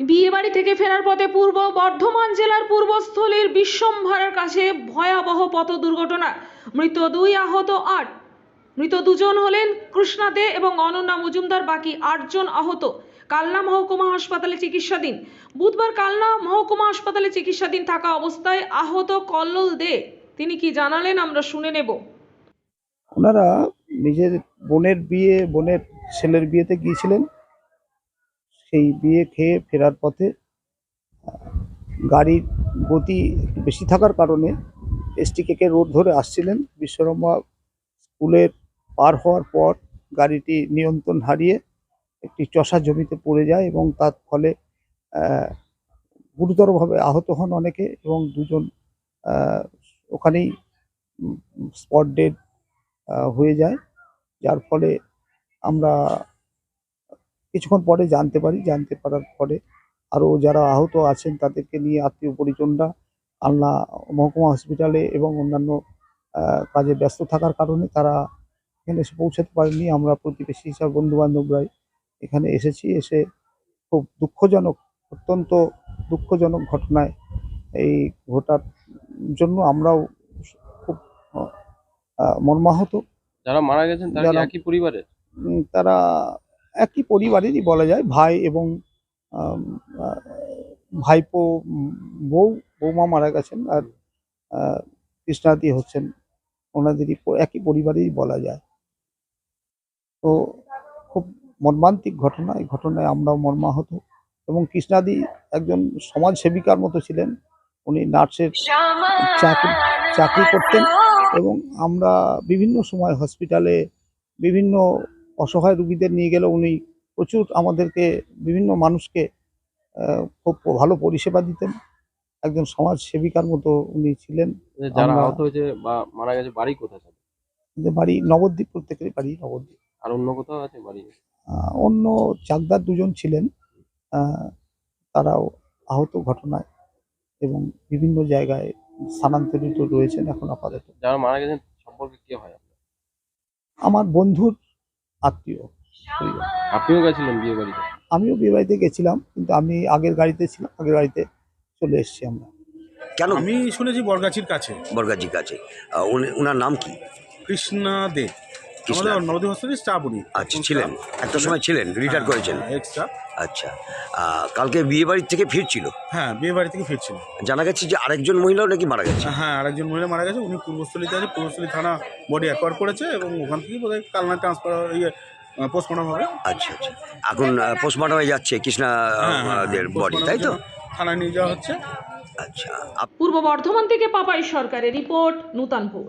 বিয়েবাড়ি থেকে ফেরার পথে পূর্ব বর্ধমান জেলার পূর্বস্থলীর বিশ্বম্ভরের কাছে ভয়াবহ পথ দুর্ঘটনা। মৃত দুই আহত আট। মৃত দুজন হলেন কৃষ্ণা দে এবং অনন্যা মজুমদার, বাকি আটজন আহত। কালনা মহকুমা হাসপাতালে চিকিৎসাধীন। বুধবার কালনা মহকুমা হাসপাতালে চিকিৎসাধীন থাকা অবস্থায় আহত কল্লোল দে। তিনি কি জানালেন? আমরা শুনে নেব। ওনারা নিজের বোনের বিয়ে, বোনের ছেলের বিয়েতে গিয়েছিলেন। সেই বিয়ে খেয়ে ফেরার পথে গাড়ির গতি বেশি থাকার কারণে এসটি কেকে রোড ধরে আসছিলেন। বিশ্বকর্মা স্কুলের পার হওয়ার পর গাড়িটি নিয়ন্ত্রণ হারিয়ে একটি চষা জমিতে পড়ে যায় এবং তার ফলে গুরুতরভাবে আহত হন অনেকে এবং দুজন ওখানেই স্পট ডেড হয়ে যায়। যার ফলে আমরা কিছুক্ষণ পরে জানতে পারি জানতে পারার পরে আরও যারা আহত আছেন তাদেরকে নিয়ে আত্মীয় পরিজনরা আলনা মহকুমা হসপিটালে এবং অন্যান্য কাজে ব্যস্ত থাকার কারণে তারা এখানে এসে পৌঁছাতে পারেনি আমরা প্রতিবেশী হিসাবে বন্ধু বান্ধবরাই এখানে এসেছি। এসে খুব দুঃখজনক অত্যন্ত দুঃখজনক ঘটনায় এই ঘটার জন্য আমরাও খুব মর্মাহত। যারা মারা গেছেন তারা একই পরিবারের? তারা একই পরিবারেরই বলা যায়, ভাই এবং ভাইপো বউ, বৌমা মারা গেছেন আর কৃষ্ণাদি হচ্ছেন। ওনাদেরই একই পরিবারেই বলা যায়। তো খুব মর্মান্তিক ঘটনা, এই ঘটনায় আমরাও মর্মাহত এবং কৃষ্ণাদি একজন সমাজ সেবিকার মতো ছিলেন। উনি নার্সের চাকরি চাকরি করতেন এবং আমরা বিভিন্ন সময় হসপিটালে বিভিন্ন অসহায় রুগীদের নিয়ে গেলে উনি প্রচুর আমাদেরকে বিভিন্ন মানুষকে খুব ভালো পরিষেবা দিতেন। একজন সমাজ সেবিকার মতো উনি ছিলেন। যারা আহত হয়েছে বা মারা গেছে বাড়ি কোথায় থাকে বাড়ি নবদ্বীপ প্রত্যেকেরই বাড়ি নবদ্বীপ। আর অন্য কোথাও আছে বাড়ি? অন্য চাকদার দুজন ছিলেন। আহ, তারাও আহত ঘটনায় এবং বিভিন্ন জায়গায় স্থানান্তরিত রয়েছেন এখন আপাতত। যারা মারা গেছেন সম্পর্কে কে হয় আমার বন্ধুর আত্মীয়। আপনিও গেছিলেন বিয়ে বাড়িতে? আমিও বিয়ে বাড়িতে গেছিলাম কিন্তু আমি আগের গাড়িতে ছিলাম আগের গাড়িতে চলে এসেছি আমরা। কেন? আমি শুনেছি বরগাছির কাছে। বরগাছির কাছে। ওনার নাম কি? কৃষ্ণা দে। কৃষ্ণা? আমাদের নবদ্বীপ হসপিটালে স্টাফ উনি আচ্ছা ছিলেন। একটা সময় ছিলেন রিটায়ার করেছেন। এক্সট্রা আচ্ছা কালকে বিয়ে বাড়ির থেকে ফিরছিল? হ্যাঁ বিয়ে বাড়ি থেকে ফিরছিল। জানা গেছে যে আরেকজন মহিলাও নাকি মারা গেছে? হ্যাঁ আরেকজন মহিলা মারা গেছে উনি পূর্বস্থলীতে আছে পূর্বস্থলী থানা বডি অ্যাকোয়ার করেছে এবং ওখান থেকে বোধহয় কালনা ট্রান্সফার ইয়ে পোস্টমর্টম হবে। আচ্ছা আচ্ছা। এখন পোস্টমর্টমে যাচ্ছে কৃষ্ণা হ্যাঁ, হ্যাঁ, বডি তাই তো? থানায় নিয়ে যাওয়া হচ্ছে। আচ্ছা। পূর্ব বর্ধমান থেকে পাপাই সরকারের রিপোর্ট নূতনপুর।